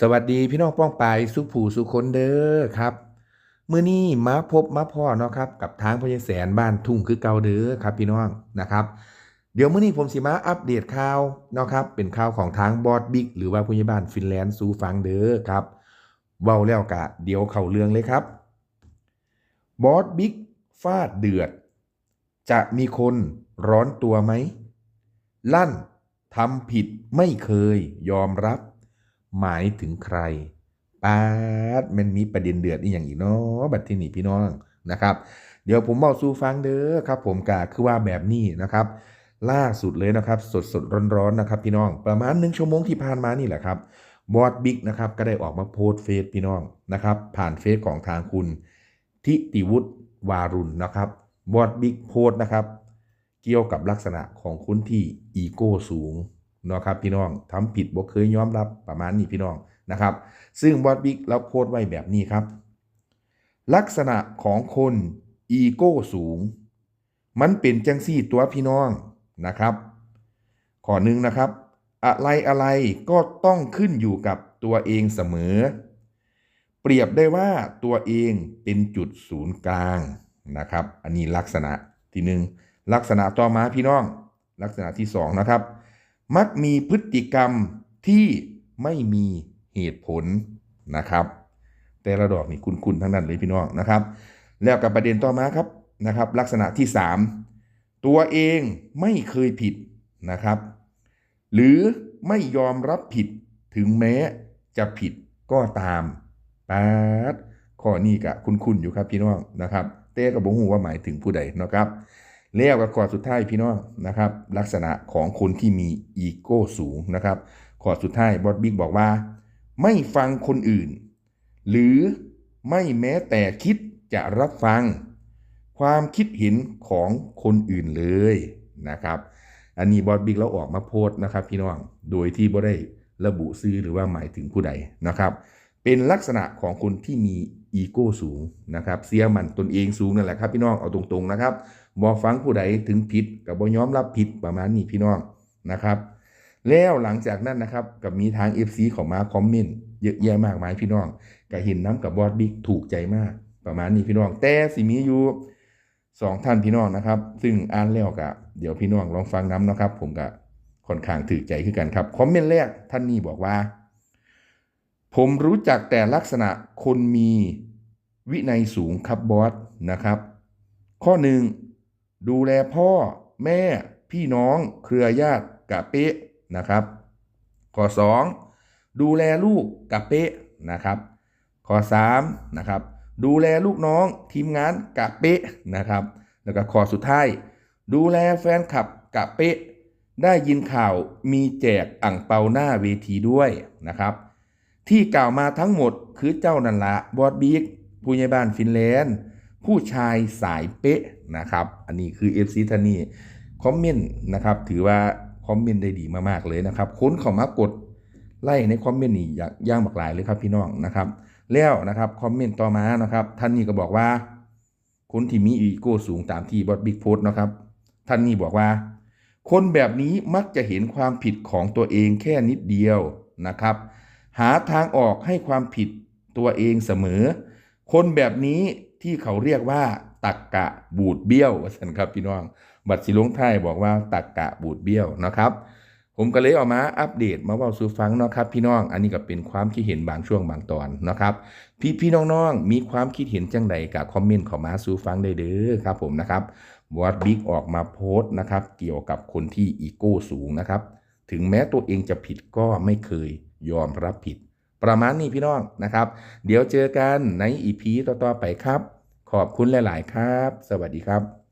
สวัสดีพี่น้องป้องไปสุขผูสุขคนเด้อครับเมื้อนี้มาพบมาพ่อเนาะครับกับทางพญแสนบ้านทุ่งคือเก่าเด้อครับพี่น้องนะครับเดี๋ยวเมื้อนี้ผมสิมาอัปเดตข่าวเนาะครับเป็นข่าวของทางบอสบิ๊กหรือว่าพยาบาลฟินแลนด์สูฟังเด้อครับเว้าแล้วกะเดี๋ยวเข้าเรื่องเลยครับบอสบิ๊กฟาดเดือด จะมีคนร้อนตัวไหม ลั่นทำผิดไม่เคยยอมรับ หมายถึงใครปาดมันมีประเด็นเดือดอีกอย่างอีกเนาะบัดที่นี่พี่น้องนะครับ เดี๋ยวผมบอกสู่ฟังเด้อครับ ผมกะคือว่าแบบนี้นะครับ ล่าสุดเลยนะครับ สดสดร้อนๆนะครับ พี่น้องประมาณหนึ่งชั่วโมงที่ผ่านมานี่แหละครับบอสบิ๊กนะครับก็ได้ออกมาโพสต์เฟซพี่น้องนะครับ ผ่านเฟซของทางคุณทิติวุฒิวารุณนะครับบอสบิ๊กโพสต์นะครับ เกี่ยวกับลักษณะของคนที่อีโก้สูง เนาะครับพี่น้องทำผิดบ่เคยยอมรับประมาณนี้พี่น้องนะครับ ซึ่งบอสบิ๊กเราโพสต์ไว้แบบนี้ครับ ลักษณะของคนอีโก้สูง มันเป็นจังซี่ตัวพี่น้องนะครับข้อหนึ่งนะครับ อะไรอะไรก็ต้องขึ้นอยู่กับตัวเองเสมอ เปรียบได้ว่าตัวเองเป็นจุดศูนย์กลางนะครับ อันนี้ลักษณะที่หนึ่งลักษณะต่อมาพี่น้อง ลักษณะที่สองนะครับ มักมีพฤติกรรมที่ไม่มีเหตุผลนะครับ แต่ละดอกนี่คุณๆทั้งนั้นเลยพี่น้องนะครับ แล้วกับประเด็นต่อมาครับนะครับ ลักษณะที่ 3 ตัวเองไม่เคยผิดนะครับ หรือไม่ยอมรับผิดถึงแม้จะผิดก็ตามปาดข้อนี้กะคุณๆอยู่ครับพี่น้องนะครับแต่ก็บ่ฮู้ว่าหมายถึงผู้ใดเนาะครับ แล้วก็ข้อสุดท้ายพี่น้องนะครับ ลักษณะของคนที่มีอีโก้สูงนะครับข้อสุดท้ายบอสบิ๊กบอกว่า ไม่ฟังคนอื่น หรือไม่แม้แต่คิดจะรับฟัง ความคิดเห็นของคนอื่นเลยนะครับ อันนี้บอสบิ๊กเราออกมาโพสต์นะครับ พี่น้องโดยที่บ่ได้ระบุซื้อหรือว่าหมายถึงผู้ใดนะครับ เป็นลักษณะของคนที่มีอีโก้สูงนะครับ เสียมันตนเองสูงนั่นแหละครับพี่น้องเอาตรงๆนะครับบอฟังผู้ใดถึงผิดกับบอยอมรับผิดประมาณนี้พี่น้องนะครับ แล้วหลังจากนั้นนะครับกับมีทาง FC ของมาคอมเมนต์เยอะแยะมากมายพี่น้องก็เห็นน้ำกับบอสบิ๊กถูกใจมากประมาณนี้พี่น้อง แต่สิมีอยู่สองท่านพี่น้องนะครับ ซึ่งอ่านแล้วกะเดี๋ยวพี่น้องลองฟังน้ำนะครับ ผมก็ค่อนข้างถือใจขึ้นกันครับคอมเมนต์แรกท่านนี้บอกว่า ผมรู้จักแต่ลักษณะคนมีวินัยสูงครับบอสนะครับ ข้อหนึ่งดูแลพ่อแม่พี่น้องเครือญาติกะเป๊ะนะครับ ข้อ 2 ดูแลลูกกะเป๊ะนะครับ ข้อ3นะครับดูแลลูกน้องทีมงานกะเป๊ะนะครับ แล้วก็ข้อสุดท้ายดูแลแฟนคลับกะเป๊ะ ได้ยินข่าวมีแจกอ่างเปาหน้าเวทีด้วยนะครับ ที่กล่าวมาทั้งหมดคือเจ้านันละบอสบิ๊กผู้ใหญ่บ้านฟินแลนด์ ผู้ชายสายเป๊ะนะครับ อันนี้คือ FC ท่านนี้คอมเมนต์นะครับ ถือว่าคอมเมนต์ได้ดีมากๆเลยนะครับ ค้นเข้ามากดไล่ในคอมเมนต์นี่อย่างย่างบักหลายเลยครับพี่น้องนะครับ แล้วนะครับคอมเมนต์ต่อมานะครับ ท่านนี้ก็บอกว่า คนที่มีอีโก้สูงตามที่บอสบิ๊กโพสต์นะครับ ท่านนี้บอกว่า คนแบบนี้มักจะเห็นความผิดของตัวเองแค่นิดเดียวนะครับ หาทางออกให้ความผิดตัวเองเสมอ คนแบบนี้ที่เขาเรียกว่าตักกะบูดเบี้ยวสันครับพี่น้อง บัตรสีลงไทยบอกว่าตักกะบูดเบี้ยวนะครับ ผมก็เลยออกมาอัปเดตมาว่าสู่ฟังเนาะครับพี่น้อง อันนี้ก็เป็นความคิดเห็นบางช่วงบางตอนนะครับ พี่พี่น้องๆมีความคิดเห็นจังใดกับคอมเมนต์ข้ามาสู่ฟังได้เด้อครับผมนะครับวอดบิ๊กออกมาโพสต์นะครับ เกี่ยวกับคนที่อีโก้สูงนะครับ ถึงแม้ตัวเองจะผิดก็ไม่เคยยอมรับผิด ประมาณนี้พี่น้องนะครับ เดี๋ยวเจอกันในอีพีต่อๆไปครับ ขอบคุณหลาย ๆ ครับ สวัสดีครับ